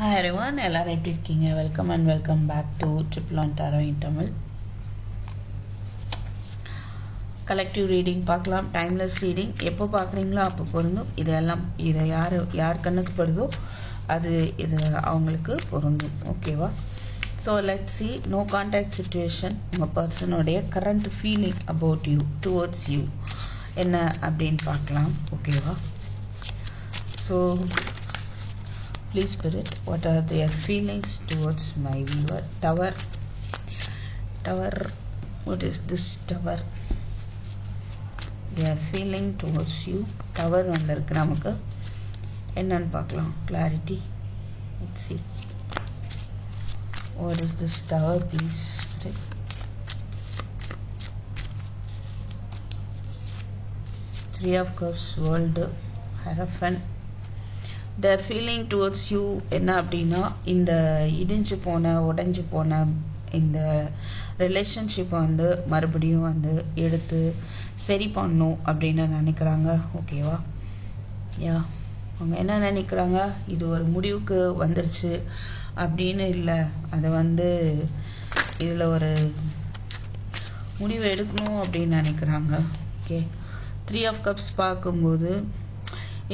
Hi everyone எல்லாரும் எப்படி இருக்கீங்க? Welcome and welcome back to triple on tarot in Tamil collective reading பார்க்கலாம். Timeless reading எப்போ பார்க்குறீங்களோ அப்போ பொருந்தும். இதெல்லாம் இதை யார் யார் கண்ணுக்கு படுதோ அது இது அவங்களுக்கு பொருந்தும். ஓகேவா so let see no contact situation உங்கள் பர்சனுடைய current feeling about you towards you என்ன அப்படின்னு பார்க்கலாம். ஓகேவா so please spirit what are their feelings towards my viewer tower tower what is this tower they are feeling towards you tower வந்திருக்கு நமக்கு என்னன்னு பார்க்கலாம் clarity let's see what is this tower please spirit three of cups world hierophant their feeling towards you என்ன அப்படின்னா இந்த இடிஞ்சு போன உடஞ்சி போன இந்த ரிலேஷன்ஷிப்பை வந்து மறுபடியும் வந்து எடுத்து சரி பண்ணும் அப்படின்னு நினைக்கிறாங்க. ஓகேவா யா அவங்க என்ன நினைக்கிறாங்க? இது ஒரு முடிவுக்கு வந்துருச்சு அப்படின்னு இல்லை. அதை வந்து இதில் ஒரு முடிவு எடுக்கணும் அப்படின்னு நினைக்கிறாங்க. ஓகே த்ரீ ஆஃப் கப்ஸ் பார்க்கும்போது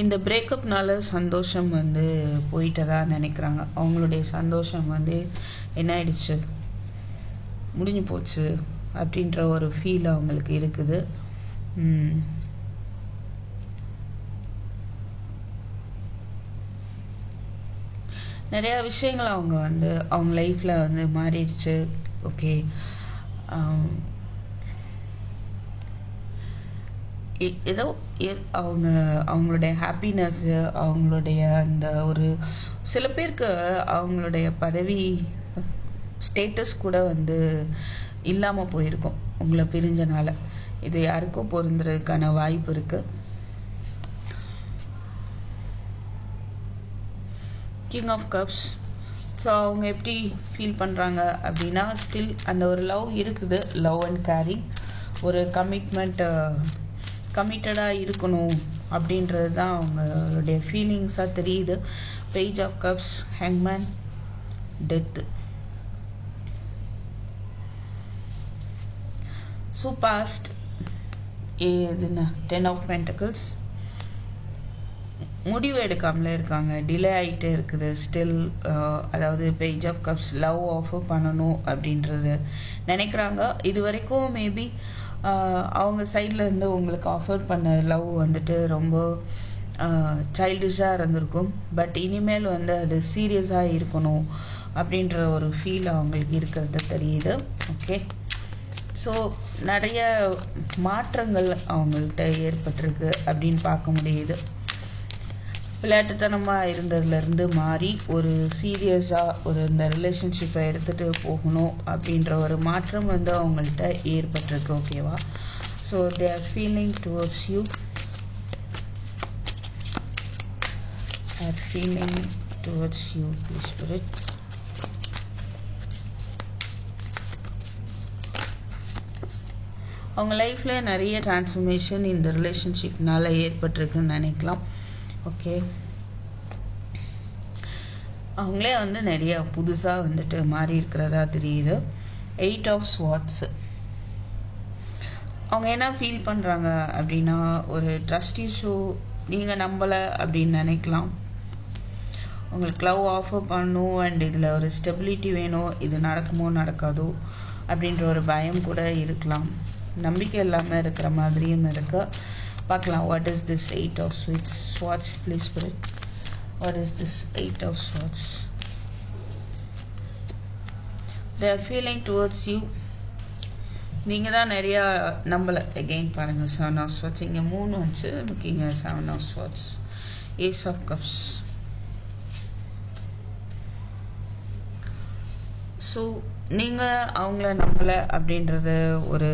இந்த பிரேக்கப்னால சந்தோஷம் வந்து போயிட்டதா நினைக்கிறாங்க. அவங்களுடைய சந்தோஷம் வந்து என்ன ஆயிடுச்சு? முடிஞ்சு போச்சு அப்படின்ற ஒரு ஃபீல் அவங்களுக்கு இருக்குது. நிறையா விஷயங்கள் அவங்க வந்து அவங்க லைஃப்பில் வந்து மாறிடுச்சு. ஓகே ஏதோ அவங்க அவங்களுடைய ஹாப்பினஸ் அவங்களுடைய அந்த ஒரு சில பேருக்கு அவங்களுடைய பதவி ஸ்டேட்டஸ் கூட வந்து இல்லாமல் போயிருக்கும் உங்களை பிரிஞ்சனால. இது யாருக்கும் பொருந்துறதுக்கான வாய்ப்பு இருக்கு. கிங் ஆஃப் கப்ஸ் ஸோ அவங்க எப்படி ஃபீல் பண்ணுறாங்க அப்படின்னா ஸ்டில் அந்த ஒரு லவ் இருக்குது லவ் அண்ட் கேரிங் ஒரு கமிட்மெண்ட் கமிட்டடாக இருக்கணும் அப்படின்றது தான் அவங்களுடைய ஃபீலிங்ஸாக தெரியுது. பேஜ் ஆஃப் கப்ஸ் ஹேங்மேன் டெத்து ஸோ பாஸ்ட் இதுன்னா டென் ஆஃப் பென்டக்கிள்ஸ் முடிவு எடுக்காமல இருக்காங்க. டிலே ஆகிட்டே இருக்குது. ஸ்டில் அதாவது page of cups love offer பண்ணணும் அப்படின்றது நினைக்கிறாங்க. இது வரைக்கும் மேபி அவங்க சைடில் இருந்து உங்களுக்கு ஆஃபர் பண்ண லவ் வந்துட்டு ரொம்ப சைல்டிஷாக இருந்திருக்கும். பட் இனிமேல் வந்து அது சீரியஸாக இருக்கணும் அப்படின்ற ஒரு ஃபீல் அவங்களுக்கு இருக்கிறது தெரியுது. ஓகே ஸோ நிறைய மாற்றங்கள் அவங்கள்ட்ட ஏற்பட்டிருக்கு அப்படின்னு பார்க்க முடியுது. விளையாட்டுத்தனமாக இருந்ததுலேருந்து மாறி ஒரு சீரியஸாக ஒரு இந்த ரிலேஷன்ஷிப்பை எடுத்துகிட்டு போகணும் அப்படின்ற ஒரு மாற்றம் வந்து அவங்கள்ட்ட ஏற்பட்டிருக்கு ஓகேவா so they are feeling towards you are feeling towards you spirit அவங்க லைஃப்பில் நிறைய டிரான்ஸ்ஃபர்மேஷன் இந்த ரிலேஷன்ஷிப்னால ஏற்பட்டிருக்குன்னு நினைக்கலாம். ஓகே அவங்களே வந்து நிறைய புதுசாக வந்துட்டு மாறி இருக்கிறதா தெரியுது. எயிட் ஆஃப் ஸ்வாட்ஸ் அவங்க என்ன ஃபீல் பண்ணுறாங்க அப்படின்னா ஒரு ட்ரஸ்ட் இஷ்யூ நீங்கள் நம்பலை அப்படின்னு நினைக்கலாம். உங்களுக்கு லவ் ஆஃபர் பண்ணும் அண்ட் இதில் ஒரு ஸ்டெபிலிட்டி வேணும் இது நடக்குமோ நடக்காதோ அப்படின்ற ஒரு பயம் கூட இருக்கலாம். நம்பிக்கை இல்லாமல் இருக்கிற மாதிரியும் இருக்கு. பார்க்கலாம் what is this eight of swords swords please spirit what is this eight of swords their feeling towards you நீங்கள் தான் நிறையா நம்பலை. எகெயின் பாருங்கள் செவன் ஆஃப் ஸ்வாட்ஸ் இங்கே மூணு வந்துச்சு. முக்கிங்க seven of swords ace of cups so நீங்கள் அவங்கள நம்பலை அப்படின்றது ஒரு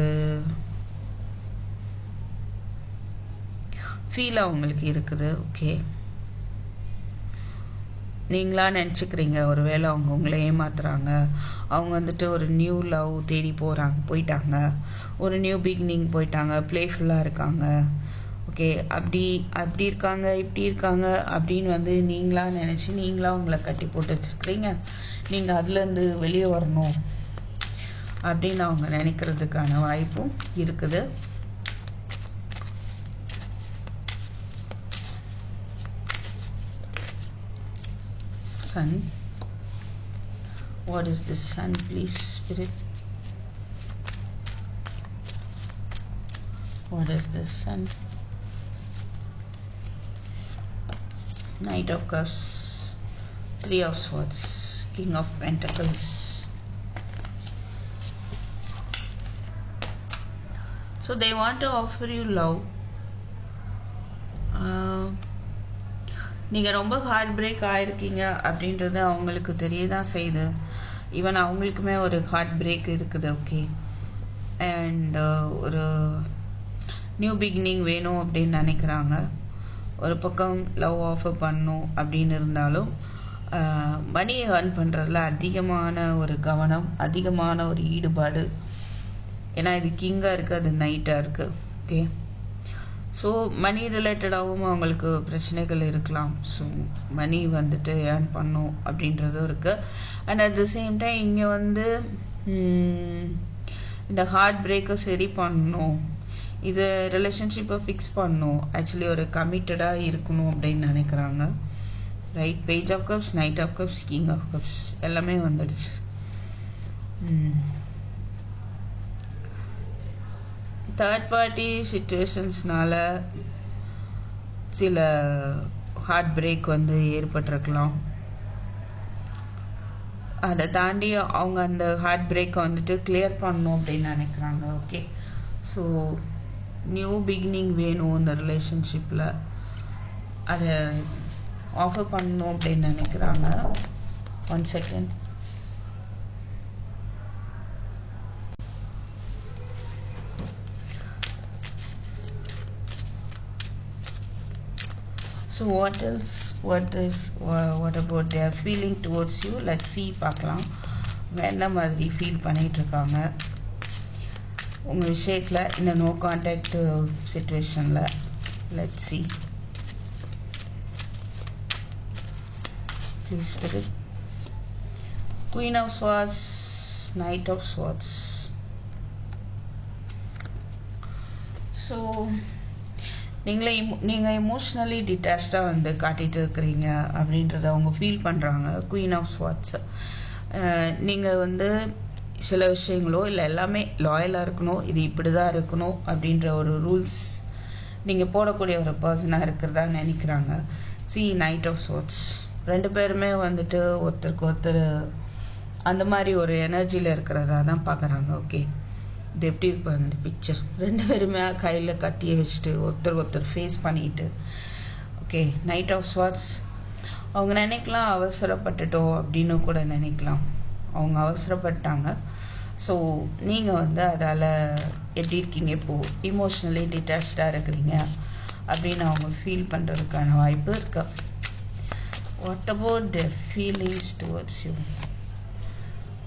ஃபீல் அவங்களுக்கு இருக்குது ஓகே நீங்களா நினச்சிக்கிறீங்க ஒருவேளை அவங்க உங்களை ஏமாத்துறாங்க அவங்க வந்துட்டு ஒரு நியூ லவ் தேடி போகிறாங்க போயிட்டாங்க ஒரு நியூ பிகினிங் போயிட்டாங்க ப்ளேஃபுல்லாக இருக்காங்க ஓகே அப்படி அப்படி இருக்காங்க இப்படி இருக்காங்க அப்படின்னு வந்து நீங்களா நினச்சி நீங்களா உங்களை கட்டி போட்டு வச்சுருக்கிறீங்க. நீங்கள் அதுலேருந்து வெளியே வரணும் அப்படின்னு அவங்க நினைக்கிறதுக்கான வாய்ப்பும் இருக்குது. Sun what is this sun please spirit? What is this sun knight of cups three of swords king of pentacles. So they want to offer you love. Uh, நீங்கள் ரொம்ப ஹார்ட் பிரேக் ஆகிருக்கீங்க அப்படின்றது அவங்களுக்கு தெரிய தான் செய்யுது. ஈவன் அவங்களுக்குமே ஒரு heart break இருக்குது ஓகே அண்ட் uh, ஒரு நியூ பிகினிங் வேணும் அப்படின்னு நினைக்கிறாங்க. ஒரு பக்கம் லவ் ஆஃபர் பண்ணும் அப்படின்னு இருந்தாலும் மணியை ஏர்ன் பண்ணுறதுல அதிகமான ஒரு கவனம் அதிகமான ஒரு ஈடுபாடு. ஏன்னா இது கிங்காக இருக்குது அது நைட்டாக இருக்குது ஓகே ஸோ மணி ரிலேட்டடாகவும் அவங்களுக்கு பிரச்சனைகள் இருக்கலாம். ஸோ மணி வந்துட்டு ஏர்ன் பண்ணும் அப்படின்றதும் இருக்குது and at the same time இங்கே வந்து இந்த ஹார்ட் பிரேக்கை சரி பண்ணணும் இது ரிலேஷன்ஷிப்பை ஃபிக்ஸ் பண்ணணும் ஆக்சுவலி ஒரு கமிட்டடாக இருக்கணும் அப்படின்னு நினைக்கிறாங்க. Right page of cups knight of cups king of cups எல்லாமே வந்துடுச்சு. தேர்ட் பார்ட்டி சுச்சுவேஷன்ஸ்னால சில ஹார்ட் பிரேக் வந்து ஏற்பட்டிருக்கலாம். அதை தாண்டி அவங்க அந்த ஹார்ட் பிரேக்கை வந்துட்டு கிளியர் பண்ணணும் அப்படின்னு நினைக்கிறாங்க ஓகே ஸோ நியூ பிகினிங் வேணும் இந்த ரிலேஷன்ஷிப்பில் அதை ஆஃபர் பண்ணணும் அப்படின்னு நினைக்கிறாங்க. One second so what else what is uh, what about their feeling towards you? Let's see பார்க்கலாம். என்ன மாதிரி ஃபீல் பண்ணிட்டு இருக்காங்க உங்க விஷயத்துல இந்த நோ கான்டாக்ட் சுச்சுவேஷனில் let see please spirit queen of swords knight of swords so நீங்களே நீங்கள் எமோஷ்னலி டிட்டாச்சாக வந்து காட்டிகிட்டு இருக்கிறீங்க அப்படின்றத அவங்க ஃபீல் பண்ணுறாங்க குயின் ஆஃப் ஸ்வாட்ஸ் நீங்கள் வந்து சில விஷயங்களோ இல்லை எல்லாமே லாயலாக இருக்கணும் இது இப்படி தான் இருக்கணும் அப்படின்ற ஒரு ரூல்ஸ் நீங்கள் போடக்கூடிய ஒரு பர்சனாக இருக்கிறதா நினைக்கிறாங்க. சி நைட் ஆஃப் ஸ்வாட்ஸ் ரெண்டு பேருமே வந்துட்டு ஒருத்தருக்கு ஒருத்தர் அந்த மாதிரி ஒரு எனர்ஜியில் இருக்கிறதா தான் பார்க்குறாங்க ஓகே இது எப்படி இருப்பாங்க இந்த பிக்சர் ரெண்டு பேருமே கையில் கட்டியை வச்சுட்டு ஒருத்தர் ஒருத்தர் ஃபேஸ் பண்ணிட்டு. ஓகே நைட் ஆஃப் ஸ்வாட்ஸ் அவங்க நினைக்கலாம் அவசரப்பட்டுட்டோம் அப்படின்னு கூட நினைக்கலாம். அவங்க அவசரப்பட்டாங்க. ஸோ நீங்கள் வந்து அதால் எப்படி இருக்கீங்க? இப்போது இமோஷ்னலி டிட்டாச்சாக இருக்கிறீங்க அப்படின்னு அவங்க ஃபீல் பண்ணுறதுக்கான வாய்ப்பு இருக்கா. What about the feelings towards you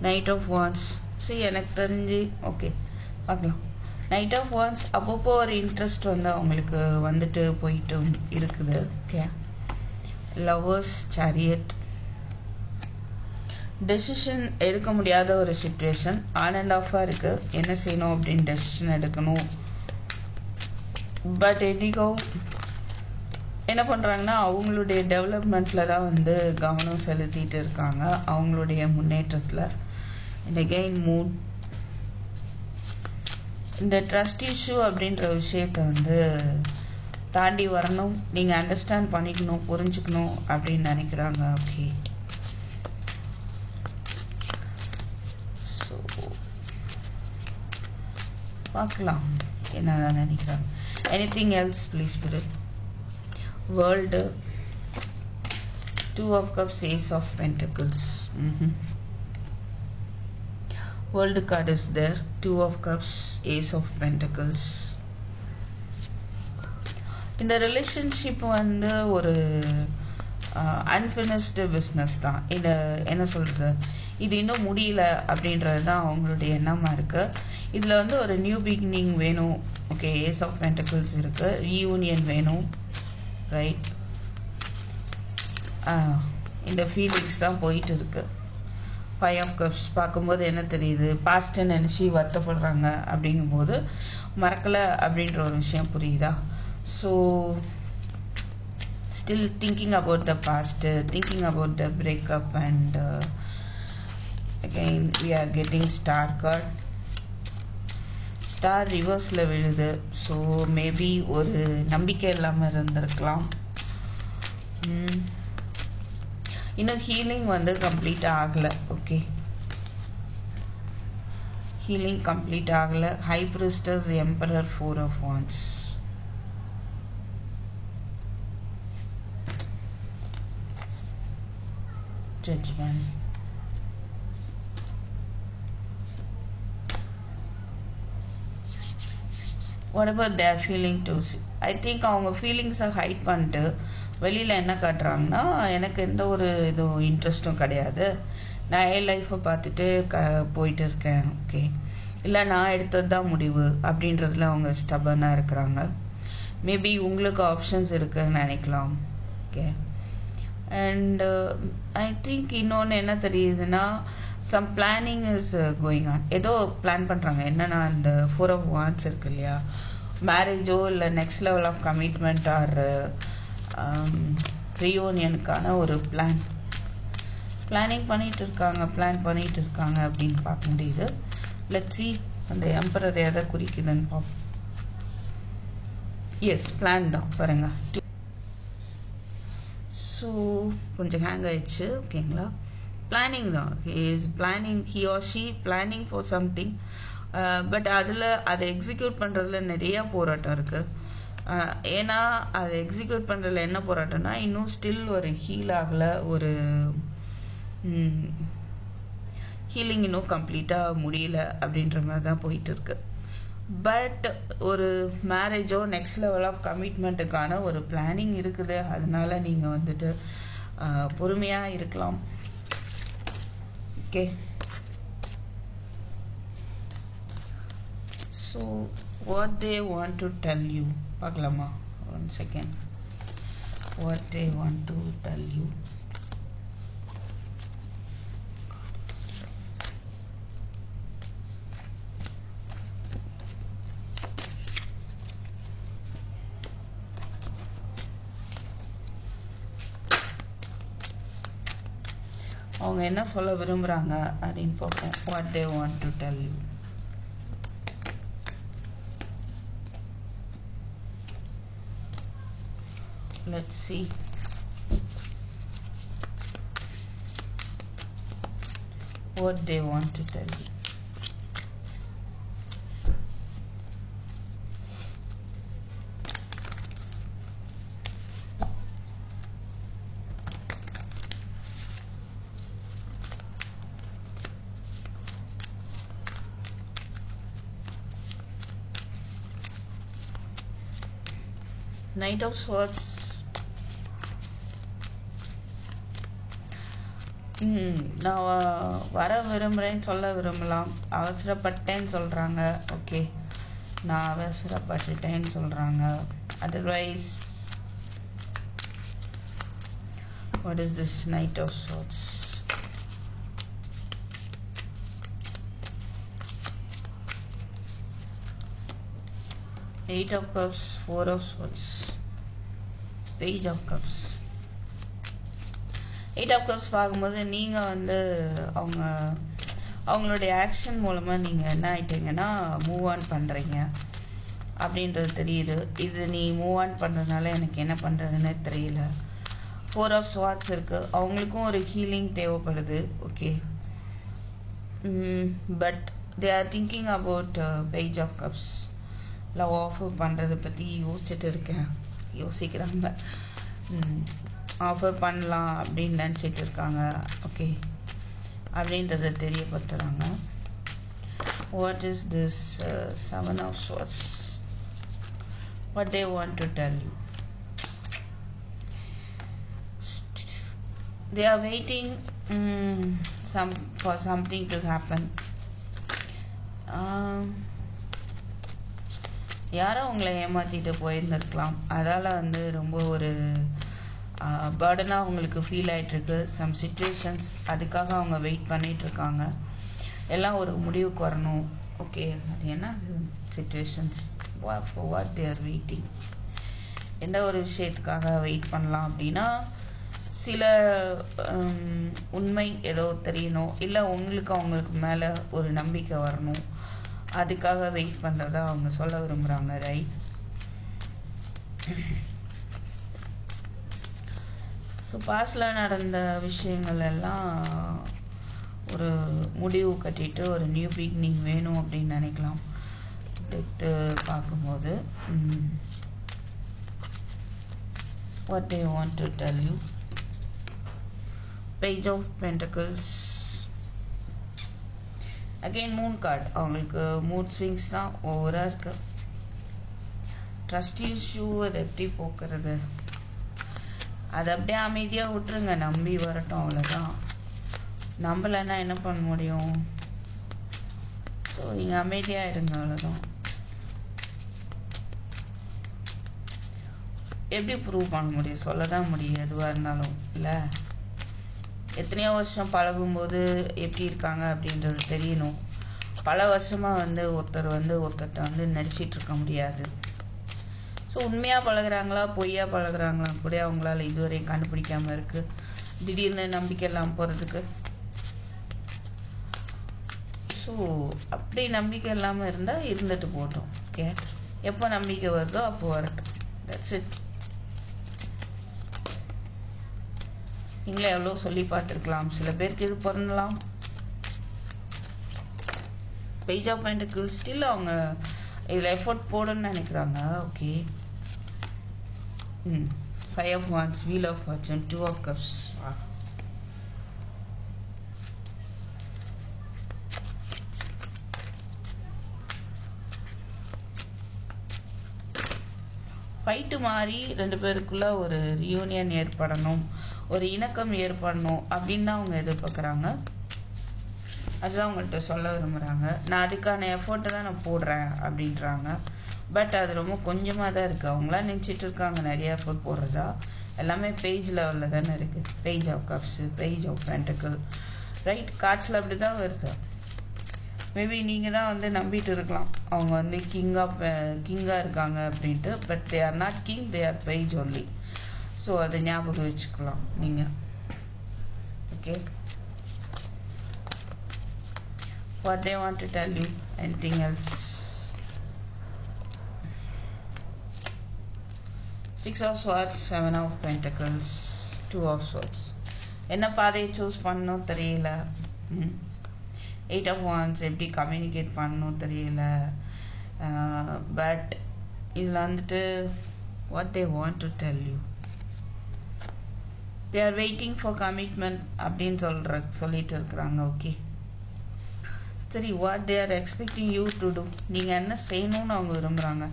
knight of wands so எனக்கு தெரிஞ்சு ஓகே பார்க்கலாம் நைட் ஆஃப் ஒன்ஸ் அப்பப்போ ஒரு இன்ட்ரெஸ்ட் வந்து அவங்களுக்கு வந்துட்டு போயிட்டு இருக்குது. ஓகே லவ்வர்ஸ் சேரியட் டெசிஷன் எடுக்க முடியாத ஒரு சுச்சுவேஷன் ஆன் அண்ட் ஆஃபாக இருக்குது என்ன செய்யணும் அப்படின்னு டெசிஷன் எடுக்கணும். பட் எனிகோ என்ன பண்ணுறாங்கன்னா அவங்களுடைய டெவலப்மெண்ட்டில் தான் வந்து கவனம் செலுத்திட்டு இருக்காங்க. அவங்களுடைய முன்னேற்றத்தில். அண்ட் அகெயின் மூட் இந்த ட்ரஸ்ட் இஷ்யூ அப்படின்ற விஷயத்த வந்து தாண்டி வரணும். நீங்கள் அண்டர்ஸ்டாண்ட் பண்ணிக்கணும் புரிஞ்சுக்கணும் அப்படின்னு நினைக்கிறாங்க. ஓகே ஸோ பார்க்கலாம். என்னதான் நினைக்கிறாங்க. Anything else please spirit world two of cups ace of pentacles hmm world card is there. Two of cups ace of pentacles. இந்த ரிலேஷன்ஷிப் வந்து ஒரு அன்பினிஸ்டு பிஸ்னஸ் தான். இந்த என்ன சொல்கிறது இது இன்னும் முடியல அப்படின்றது தான் அவங்களுடைய எண்ணமாக இருக்குது இதில் வந்து ஒரு நியூ பிகினிங் வேணும். ஓகே ஏஸ் ஆஃப் பென்டக்கிள்ஸ் இருக்கு. ரீயூனியன் வேணும். ரைட் இந்த ஃபீலிங்ஸ் தான் போயிட்டு இருக்குது ஃபைவ் ஆஃப் கப்ஸ் பார்க்கும்போது என்ன தெரியுது? பாஸ்ட்டை நினச்சி வருத்தப்படுறாங்க அப்படிங்கும்போது மறக்கலை அப்படின்ற ஒரு விஷயம் புரியுதா? So still thinking about the past thinking about the breakup and again we are getting star card star ரிவர்ஸில் விழுது. ஸோ மேபி ஒரு நம்பிக்கை இல்லாமல் இருந்திருக்கலாம். இன்னும் ஹீலிங் வந்து கம்ப்ளீட் ஆகலை. ஓகே ஹீலிங் கம்ப்ளீட் ஆகலை. High priestess emperor four of wands judgement what about their feeling to I think அவங்க ஃபீலிங்ஸை ஹைட் பண்ணிட்டு வெளியில் என்ன காட்டுறாங்கன்னா எனக்கு எந்த ஒரு இதுவும் இன்ட்ரெஸ்ட்டும் கிடையாது. நான் என் லைஃப்பை பார்த்துட்டு க போயிட்டு இருக்கேன். ஓகே இல்லை நான் எடுத்தது தான் முடிவு அப்படின்றதுல அவங்க ஸ்டபனாக இருக்கிறாங்க. மேபி உங்களுக்கு ஆப்ஷன்ஸ் இருக்குன்னு நினைக்கலாம். ஓகே அண்டு ஐ திங்க் இன்னொன்று என்ன தெரியுதுன்னா some planning is going on ஏதோ பிளான் பண்ணுறாங்க என்னென்னா இந்த ஃபோர் ஆஃப் வான்ஸ் இருக்கு இல்லையா? மேரேஜோ இல்லை next level of commitment or ரியூனியனுக்கான ஒரு பிளான் பிளானிங் பண்ணிட்டு இருக்காங்க பிளான் பண்ணிட்டு இருக்காங்க அப்படின்னு பார்க்க முடியுது லெட் சி அந்த எம்பரர் எதை குறிக்குதுன்னு பார்ப்போம். எஸ் பிளான் தான் பாருங்க. ஸோ கொஞ்சம் ஹேங் ஆயிடுச்சு ஓகேங்களா? பிளானிங் தான். Is planning he or she planning for something but அதில் அதை எக்ஸிக்யூட் பண்ணுறதுல நிறைய போராட்டம் இருக்குது ஏன்னா அதை எக்ஸிக்யூட் பண்ணுறதுல என்ன போராட்டம்னா இன்னும் ஸ்டில் ஒரு ஹீல் ஆகலை ஒரு ஹீலிங் இன்னும் கம்ப்ளீட்டாக முடியல அப்படின்ற மாதிரி தான் போயிட்டு இருக்கு பட் ஒரு மேரேஜோ நெக்ஸ்ட் லெவல் ஆஃப் கமிட்மெண்ட்டுக்கான ஒரு பிளானிங் இருக்குது. அதனால நீங்கள் வந்துட்டு பொறுமையாக இருக்கலாம். Okay so what they want to tell you பார்க்கலாமா one second what they want to tell you அவங்க என்ன சொல்ல விரும்புகிறாங்க அப்படின்னு பார்ப்போம். What they want to tell you let's see. What they want to tell you. Knight of swords நான் வர விரும்புகிறேன்னு சொல்ல விரும்பலாம் அவசரப்பட்டேன்னு சொல்கிறாங்க ஓகே நான் அவசரப்பட்டுட்டேன்னு சொல்கிறாங்க otherwise what is this knight of swords eight of cups four of swords page of cups eight of cups பார்க்கும்போது நீங்கள் வந்து அவங்க அவங்களுடைய ஆக்ஷன் மூலமாக நீங்கள் என்ன ஆயிட்டீங்கன்னா மூவ் ஆன் பண்ணுறீங்க அப்படின்றது தெரியுது. இது நீ மூவ் ஆன் பண்ணுறதுனால எனக்கு என்ன பண்ணுறதுன்னு தெரியல. ஃபோர் ஆஃப் ஸ்வாட்ஸ் இருக்குது அவங்களுக்கும் ஒரு ஹீலிங் தேவைப்படுது. Okay but they are thinking about page of cups love offer பண்ணுறதை பற்றி யோசிச்சுட்டு இருக்கேன். யோசிக்கிறாங்க. ஆஃபர் பண்ணலாம் அப்படின்னு நினச்சிட்டு இருக்காங்க. ஓகே அப்படின்றத தெரியப்படுத்துகிறாங்க what is this seven of swords what they want to tell you they are waiting some for something to happen யாரோ உங்களை ஏமாத்திட்டு போயிருந்திருக்கலாம். அதால வந்து ரொம்ப ஒரு பேர்டனாக அவங்களுக்கு ஃபீல் ஆகிட்டுருக்கு சம் சுச்சுவேஷன்ஸ் அதுக்காக அவங்க வெயிட் பண்ணிகிட்ருக்காங்க எல்லாம் ஒரு முடிவுக்கு வரணும். ஓகே அது என்ன சுச்சுவேஷன்ஸ் வாட் தேர் வெயிட்டிங் எந்த ஒரு விஷயத்துக்காக வெயிட் பண்ணலாம் அப்படின்னா சில உண்மை ஏதோ தெரியணும். இல்லை உங்களுக்கு அவங்களுக்கு மேலே ஒரு நம்பிக்கை வரணும். அதுக்காக வெயிட் பண்ணுறதா அவங்க சொல்ல விரும்புகிறாங்க ரைட் ஸோ பாஸ்டில் நடந்த விஷயங்கள் எல்லாம் ஒரு முடிவு கட்டிட்டு ஒரு நியூ பிகினிங் வேணும் அப்படின்னு நினைக்கலாம். டெத்து பார்க்கும்போது what they want to tell you? Page of pentacles. Again moon card அவங்களுக்கு மூட் ஸ்விங்ஸ் தான் ஓவராக இருக்கு. ட்ரஸ்ட் இஷ்யூ அது எப்படி போக்குறது? அது அப்படியே அமைதியாக விட்டுருங்க நம்பி வரட்டும் அவ்வளோதான் நம்பலைன்னா என்ன பண்ண முடியும்? ஸோ நீங்கள் அமைதியாக இருங்க அவ்வளோதான் எப்படி ப்ரூவ் பண்ண முடியும்? சொல்ல தான் முடியும் எதுவாக இருந்தாலும் இல்லை? எத்தனையோ வருஷம் பழகும்போது எப்படி இருக்காங்க அப்படின்றது தெரியணும். பல வருஷமாக வந்து ஒருத்தர் வந்து ஒருத்தர்கிட்ட வந்து நடிச்சிட்டு இருக்க முடியாது. ஸோ உண்மையாக பழகுறாங்களா? பொய்யா பழகுறாங்களா? கூட அவங்களால இதுவரையும் கண்டுபிடிக்காம இருக்கு. திடீர்னு நம்பிக்கை இல்லாமல் போகிறதுக்கு ஸோ அப்படி நம்பிக்கை இல்லாமல் இருந்தால் இருந்துட்டு போட்டோம் ஓகே எப்போ நம்பிக்கை வருதோ அப்போ வரட்டும். தட்ஸ் இட் நீங்களே எவ்வளோ சொல்லி பார்த்துருக்கலாம். சில பேருக்கு இது பொருந்தலாம். பேஜ் ஆஃப் மைண்டுக்கு ஸ்டில் அவங்க இதில் எஃபோர்ட் போடணும்னு நினைக்கிறாங்க. Okay Mm. Five of Wands, Wheel wheel of Two of Cups. Wow. Fight மாறி ரெண்டு பேருக்குள்ள ஒரு ரியூனியன் ஏற்படணும் ஒரு இணக்கம் ஏற்படணும் அப்படின்னு தான் அவங்க எதிர்பார்க்குறாங்க அதுதான் அவங்கள்ட்ட சொல்ல விரும்புகிறாங்க நான் அதுக்கான எஃபோர்ட்டை தான் நான் போடுறேன் அப்படின்றாங்க பட் அது ரொம்ப கொஞ்சமாக தான் இருக்குது அவங்களாம் நினச்சிட்டு இருக்காங்க. நிறையா ஃபுட் போடுறதா. எல்லாமே பேஜ் லெவலில் தானே இருக்குது page of cups page of pentacle right காட்சில் அப்படி தான் வருது மேபி நீங்கள் தான் வந்து நம்பிட்டு இருக்கலாம். அவங்க வந்து கிங்காக கிங்காக இருக்காங்க அப்படின்ட்டு. But they are not king they are page only so அதை ஞாபகம் வச்சுக்கலாம் நீங்கள் okay what they want to tell you? Anything else? Six of swords seven of pentacles two of swords. என்ன பாதையை சூஸ் பண்ணணும் தெரியல. எயிட் ஆஃப் ஒன்ஸ் எப்படி communicate பண்ணணும் தெரியல. பட் இதில் வந்துட்டு what they want to tell you they are waiting for commitment அப்படின்னு சொல்கிற சொல்லிட்டு இருக்கிறாங்க ஓகே சரி what they are expecting you to do நீங்கள் என்ன செய்யணும்னு அவங்க விரும்புகிறாங்க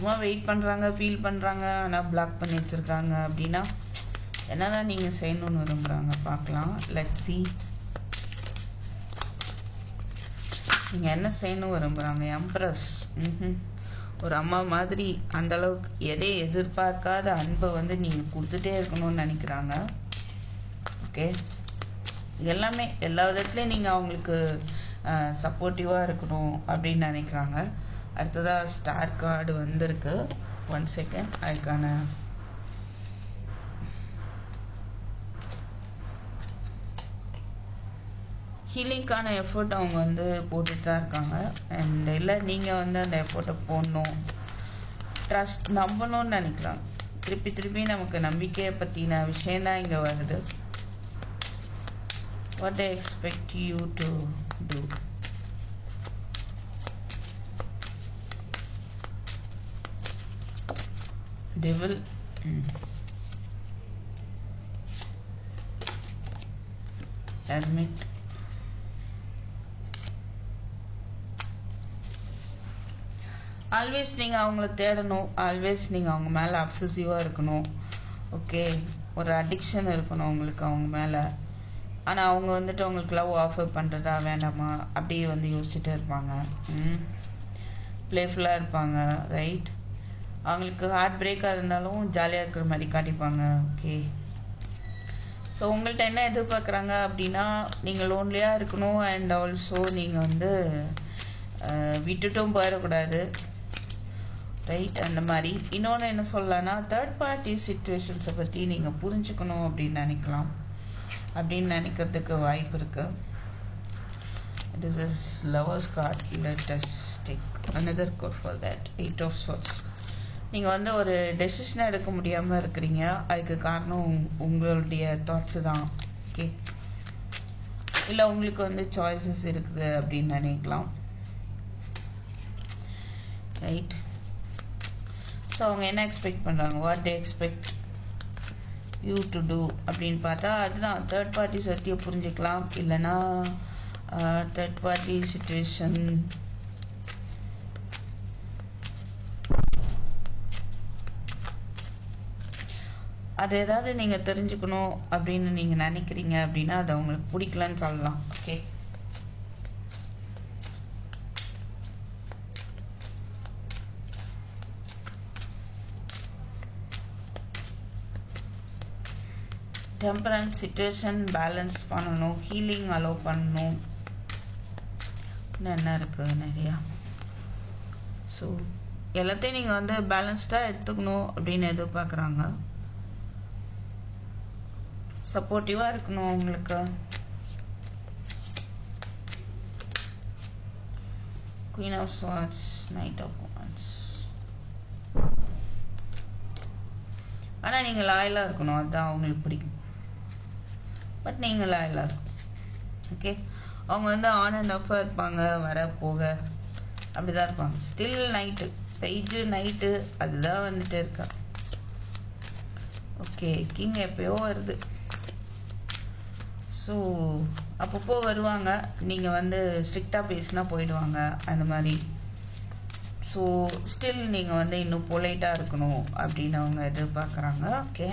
சும்மா வெயிட் பண்ணுறாங்க ஃபீல் பண்ணுறாங்க ஆனால் பிளாக் பண்ணி வச்சுருக்காங்க அப்படின்னா என்னதான் நீங்கள் செய்யணும்னு விரும்புகிறாங்க பார்க்கலாம். லெட் சி நீங்கள் என்ன செய்யணும் விரும்புகிறாங்க எம்ப்ரஸ் ம் ஒரு அம்மா மாதிரி அந்த அளவுக்கு எதை எதிர்பார்க்காத அன்பை வந்து நீங்கள் கொடுத்துட்டே இருக்கணும்னு நினைக்கிறாங்க. ஓகே எல்லாமே எல்லா விதத்துலேயும் நீங்கள் அவங்களுக்கு சப்போர்ட்டிவாக இருக்கணும் அப்படின்னு நினைக்கிறாங்க. அடுத்ததாக ஸ்டார் கார்டு வந்திருக்கு. ஒன் செகண்ட் அதுக்கான ஹீலிங்க்கான எஃபர்ட் அவங்க வந்து போட்டுட்டு தான் இருக்காங்க. அண்ட் இல்லை நீங்கள் வந்து அந்த எஃபர்ட்டை போடணும். ட்ரஸ்ட் நம்பணும்னு நினைக்கிறாங்க திருப்பி திருப்பி நமக்கு நம்பிக்கையை பற்றின விஷயம்தான் இங்கே வருது. What I expect you to do they will mm. admit. Always நீங்கள் அவங்கள தேடணும். ஆல்வேஸ் நீங்கள் அவங்க மேலே அப்சசிவாக இருக்கணும். ஓகே ஒரு அடிக்ஷன் இருக்கணும் அவங்களுக்கு அவங்க மேலே. ஆனால் அவங்க வந்துட்டு அவங்களுக்கு லவ் ஆஃபர் பண்ணுறதா வேண்டாமா? அப்படியே வந்து யோசிச்சுட்டே இருப்பாங்க. ப்ளேஃபுல்லாக இருப்பாங்க ரைட் அவங்களுக்கு ஹார்ட் பிரேக்காக இருந்தாலும் ஜாலியாக இருக்கிற மாதிரி காட்டிப்பாங்க. ஓகே ஸோ உங்கள்கிட்ட என்ன எதிர்பார்க்குறாங்க அப்படின்னா நீங்கள் லோன்லியாக இருக்கணும் அண்ட் ஆல்சோ நீங்கள் வந்து விட்டுட்டும் போயிடக்கூடாது. ரைட் அந்த மாதிரி. இன்னொன்று என்ன சொல்லலாம்னா தேர்ட் பார்ட்டி சுச்சுவேஷன்ஸை பற்றி நீங்கள் புரிஞ்சுக்கணும் அப்படின்னு நினைக்கலாம். அப்படின்னு நினைக்கிறதுக்கு வாய்ப்பு இருக்குது this is lovers card let us take another card for that eight of swords நீங்கள் வந்து ஒரு டெசிஷன் எடுக்க முடியாமல் இருக்கிறீங்க. அதுக்கு காரணம் உங்- உங்களுடைய தாட்ஸ் தான். ஓகே இல்லை உங்களுக்கு வந்து சாய்ஸஸ் இருக்குது அப்படின்னு நினைக்கலாம். ரைட் ஸோ அவங்க என்ன எக்ஸ்பெக்ட் பண்ணுறாங்க what they expect you to do அப்படின்னு பார்த்தா அதுதான். தேர்ட் பார்ட்டி சத்தியை புரிஞ்சுக்கலாம். இல்லைன்னா தேர்ட் பார்ட்டி சுச்சுவேஷன் அது ஏதாவது நீங்க தெரிஞ்சுக்கணும் அப்படின்னு நீங்க நினைக்கிறீங்க அப்படின்னா அது அவங்களுக்கு பிடிக்கலன்னு சொல்லலாம். ஓகே டெம்பரன்ஸ் சுச்சுவேஷன் பேலன்ஸ் பண்ணணும் ஹீலிங் அலோவ் பண்ணணும். இன்னும் என்ன இருக்கு நிறையா? ஸோ எல்லாத்தையும் நீங்கள் வந்து பேலன்ஸ்டாக எடுத்துக்கணும் அப்படின்னு எதிர்பார்க்குறாங்க. சப்போர்ட்டிவாக இருக்கணும் அவங்களுக்கு. Queen of swords knight of wands ஆனால் நீங்கள் லாயலாக இருக்கணும். அதுதான் அவங்களுக்கு பிடிக்கும். பட் நீங்கள் லாயலாக இருக்கணும். ஓகே அவங்க வந்து ஆன் அண்ட் ஆஃபாக இருப்பாங்க. வர போக. அப்படிதான் இருப்பாங்க. ஸ்டில் நைட்டு பெய்ஜு நைட்டு அதுதான் வந்துட்டு இருக்கா. ஓகே கிங் எப்பயோ வருது. ஸோ அப்பப்போ வருவாங்க. நீங்கள் வந்து ஸ்ட்ரிக்டாக பேசினா போயிடுவாங்க அந்த மாதிரி. ஸோ ஸ்டில் நீங்கள் வந்து இன்னும் பொலைட்டாக இருக்கணும் அப்படின்னு அவங்க எதிர்பார்க்குறாங்க. Okay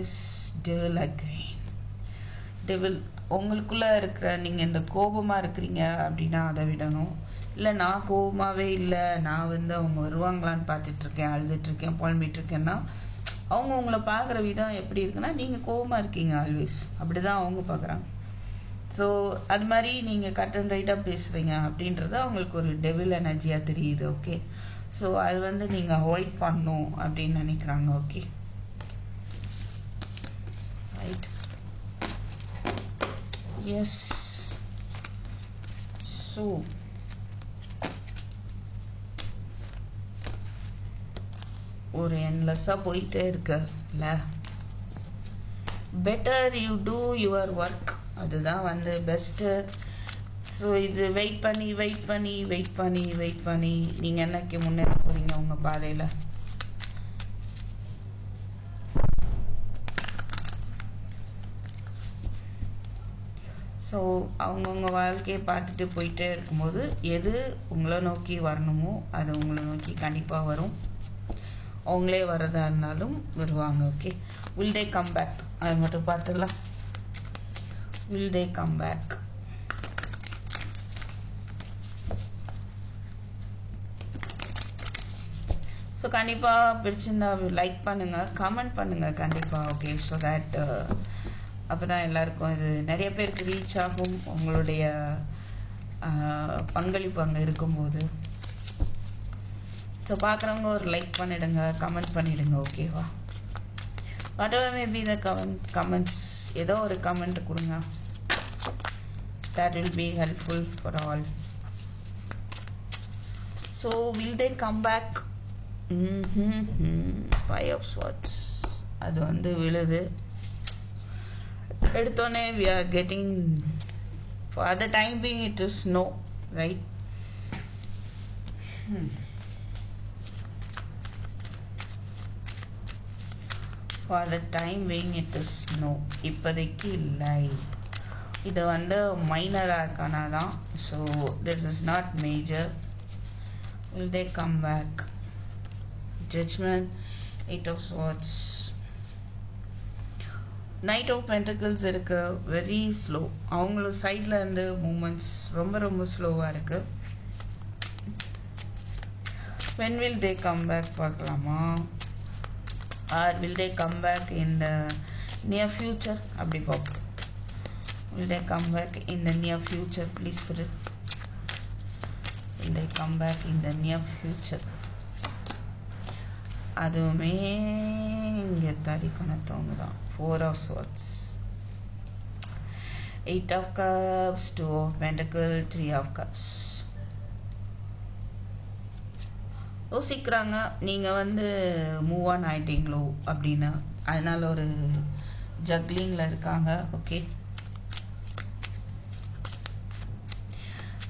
yes devil again devil உங்களுக்குள்ள இருக்கிற நீங்கள் இந்த கோபமாக இருக்கிறீங்க அப்படின்னா அதை விடணும். இல்லை நான் கோபமாகவே இல்லை. நான் வந்து அவங்க வருவாங்களான்னு பார்த்துட்ருக்கேன் இருக்கேன் அழுதுட்டு இருக்கேன் புலம்பிட்டு இருக்கேன்னா அவங்க உங்களை பார்க்குற விதம் எப்படி இருக்குன்னா நீங்கள் கோபமாக இருக்கீங்க ஆல்வேஸ் அப்படி தான் அவங்க பார்க்குறாங்க. ஸோ அது மாதிரி நீங்கள் கட் அண்ட் ரைட்டாக பேசுகிறீங்க அப்படின்றது அவங்களுக்கு ஒரு டெவில் எனர்ஜியாக தெரியுது ஓகே ஸோ அது வந்து நீங்கள் அவாய்ட் பண்ணும் அப்படின்னு நினைக்கிறாங்க ஓகே ரைட் எஸ் ஸோ ஒரு என்லெஸ்ஸாக போயிட்டே இருக்குல்ல better you do your work அதுதான் வந்து பெஸ்ட்டு ஸோ இது வெயிட் பண்ணி வெயிட் பண்ணி வெயிட் பண்ணி வெயிட் பண்ணி நீங்கள் என்னைக்கு முன்னேற போகிறீங்க உங்கள் பாதையில்? ஸோ அவங்கவுங்க வாழ்க்கையை பார்த்துட்டு போயிட்டே இருக்கும்போது எது உங்களை நோக்கி வரணுமோ அது உங்களை நோக்கி கண்டிப்பாக வரும். அவங்களே வரதா இருந்தாலும் வருவாங்க okay will they come back அது மட்டும் பார்த்துடலாம். Will they come back so கண்டிப்பாக பிடிச்சிருந்தா லைக் பண்ணுங்க கமெண்ட் பண்ணுங்க கண்டிப்பாக ஓகே ஸோ தட் அப்போ தான் எல்லாருக்கும் இது நிறைய பேருக்கு ரீச் ஆகும் உங்களுடைய பங்களிப்பு அங்கே இருக்கும்போது. ஸோ பார்க்குறவங்க ஒரு லைக் பண்ணிடுங்க கமெண்ட் பண்ணிடுங்க ஓகேவா whatever may be the comment comments ஏதோ ஒரு கமெண்ட் கொடுங்க. That will be helpful for all so will they come back five of swords அது வந்து விழுது. எடுத்தோடனே we are getting for the time being it is no right for the time weighing it is no இப்போதைக்கு இல்லை. இது வந்து மைனராக இருக்கானா தான் so this is not major will they come back judgement eight of swords knight of pentacles இருக்கு. Very slow அவங்களும் சைடில் இருந்து மூமெண்ட்ஸ் ரொம்ப ரொம்ப ஸ்லோவாக இருக்கு. When will they come back பார்க்கலாமா? Or will they come back in the near future அப்படி பார்ப்போம் will they come back in the near future please put it will they come back in the near future அதுவுமே இங்கே தடிக்கணும் தோங்குதான் four of swords eight of cups two of pentacle three of cups யோசிக்கிறாங்க நீங்கள் வந்து move on ஆயிட்டீங்களோ? அப்படின்னு. அதனால ஒரு ஜக்லிங்கில் இருக்காங்க. ஓகே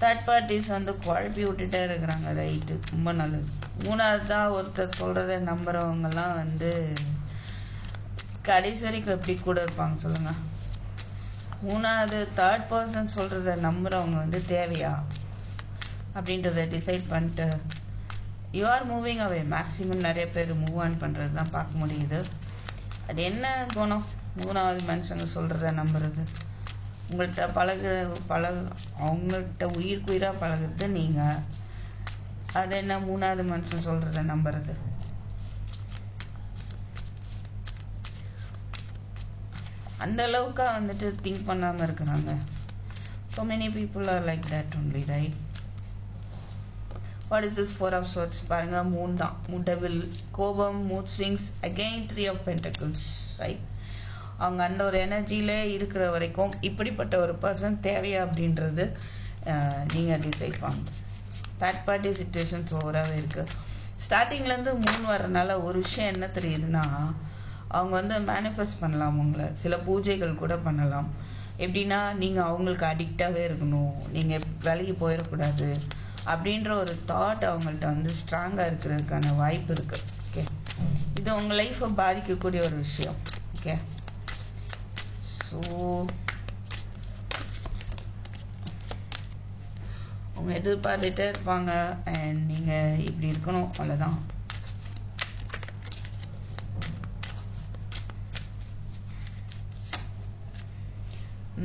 தேர்ட் பார்ட்டிஸ் வந்து குழப்பி விட்டுட்டே இருக்கிறாங்க. ரைட்டு ரொம்ப நல்லது. மூணாவது தான் ஒருத்தர் சொல்கிறத நம்புறவங்கெல்லாம் வந்து கடைசி வரைக்கும் எப்படி கூட இருப்பாங்க சொல்லுங்க. மூணாவது தேர்ட் பர்சன் சொல்கிறத நம்புறவங்க வந்து தேவையா அப்படின்றத டிசைட் பண்ணிட்டு you are moving away maximum நிறைய பேர் மூவ் ஆன் பண்ணுறது தான் பார்க்க முடியுது. அது என்ன குணம்? மூணாவது மனுஷங்க சொல்கிறத நம்புறது. உங்கள்கிட்ட பழகு பழகு அவங்கள்ட்ட உயிருக்கு உயிராக பழகிறது நீங்கள் அது என்ன மூணாவது மனுஷன் சொல்கிறத நம்புறது. அந்த அளவுக்கு வந்துட்டு திங்க் பண்ணாமல் இருக்கிறாங்க. So many people are like that only right what is this four of swords பாருங்க மூணு தான். முடவில் கோபம் mood swings again three of pentacles right அவங்க அந்த ஒரு எனர்ஜியிலே இருக்கிற வரைக்கும் இப்படிப்பட்ட ஒரு பர்சன் தேவையா அப்படின்றது நீங்கள் டிசைட் பண்ணுங்க தேர்ட் பார்ட்டி சுச்சுவேஷன்ஸ் ஓவராகவே இருக்குது ஸ்டார்டிங்லேருந்து மூணு வரனால ஒரு விஷயம் என்ன தெரியுதுன்னா அவங்க வந்து மேனிஃபெஸ்ட் பண்ணலாம் உங்களை. சில பூஜைகள் கூட பண்ணலாம். எப்படின்னா நீங்கள் அவங்களுக்கு அடிக்டாகவே இருக்கணும். நீங்கள் வேலைக்கு போயிடக்கூடாது. அப்படின்ற ஒரு தாட் அவங்கள்ட்ட வந்து ஸ்ட்ராங்காக இருக்கிறதுக்கான வாய்ப்பு இருக்குது ஓகே இது உங்கள் லைஃப்பை பாதிக்கக்கூடிய ஒரு விஷயம். ஓகே ஸோ அவங்க எதிர்பார்த்துட்டே இருப்பாங்க அண்ட் நீங்கள் இப்படி இருக்கணும். அவ்வளோதான்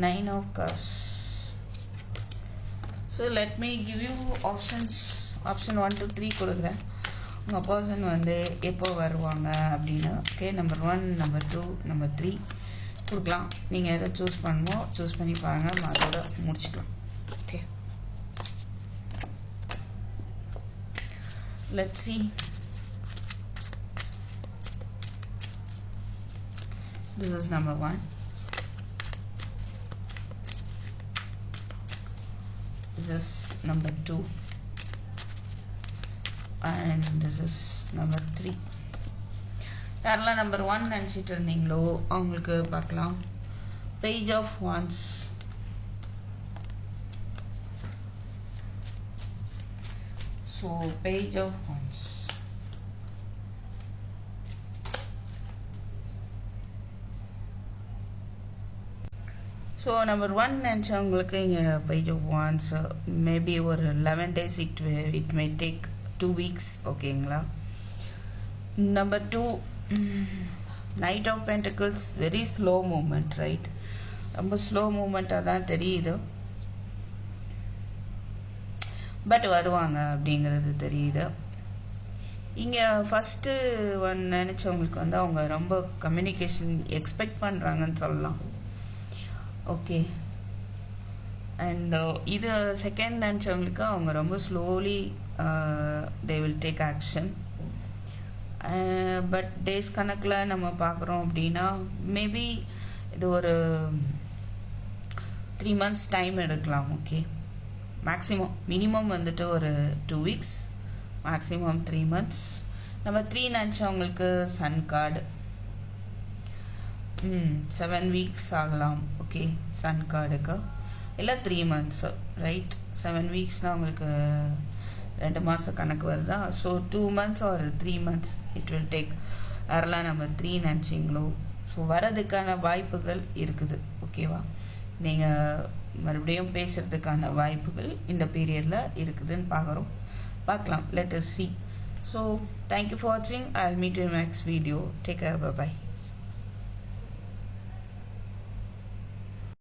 nine of cups so let me give you options option one two three கொடுக்குறேன். உங்கள் பர்சன் வந்து எப்போ வருவாங்க அப்படின்னு. Okay number one number two number three கொடுக்கலாம். நீங்கள் எதை சூஸ் பண்ணுமோ சூஸ் பண்ணி பாருங்கள் அதோட முடிச்சுக்கலாம். Okay let see this is number one this is number two and this is number three யாரெல்லாம் நம்பர் ஒன் நினச்சிட்டு இருந்தீங்களோ அவங்களுக்கு பார்க்கலாம் page of wands so page of wands So number one நினச்சவங்களுக்கு இங்கே போயிட்டு ஆஃப் வான்ஸ் மேபி ஒரு eleven days it it may take two weeks ஓகேங்களா number two knight of pentacles very slow moment right ரொம்ப slow மூமெண்ட்டாக தான் தெரியுது. But வருவாங்க அப்படிங்கிறது தெரியுது. இங்கே ஃபஸ்ட்டு ஒன் நினச்சவங்களுக்கு வந்து அவங்க ரொம்ப கம்யூனிகேஷன் எக்ஸ்பெக்ட் பண்ணுறாங்கன்னு சொல்லலாம். ஓகே அண்ட் uh, இது செகண்ட் நினச்சவங்களுக்கு அவங்க ரொம்ப slowly they will take action but days கணக்கில் நம்ம பார்க்குறோம் அப்படின்னா மேபி இது ஒரு த்ரீ மந்த்ஸ் டைம் எடுக்கலாம் ஓகே மேக்ஸிமம் மினிமம் வந்துட்டு ஒரு two weeks maximum three months நம்ம த்ரீ நினச்சவங்களுக்கு sun card hmm seven weeks ஆகலாம். ஓகே சன் கார்டுக்கு இல்லை த்ரீ மந்த்ஸு ரைட் செவன் வீக்ஸ்னால் உங்களுக்கு ரெண்டு மாதம் கணக்கு வருதா? ஸோ டூ மந்த்ஸ் ஒரு three months it will take யாரெல்லாம் நம்ம த்ரீ நினச்சிங்களோ? ஸோ வரதுக்கான வாய்ப்புகள் இருக்குது. ஓகேவா நீங்கள் மறுபடியும் பேசுகிறதுக்கான வாய்ப்புகள் இந்த பீரியடில் இருக்குதுன்னு பார்க்குறோம் பார்க்கலாம் let us see so thank you for வாட்சிங் I meet you next video take care bye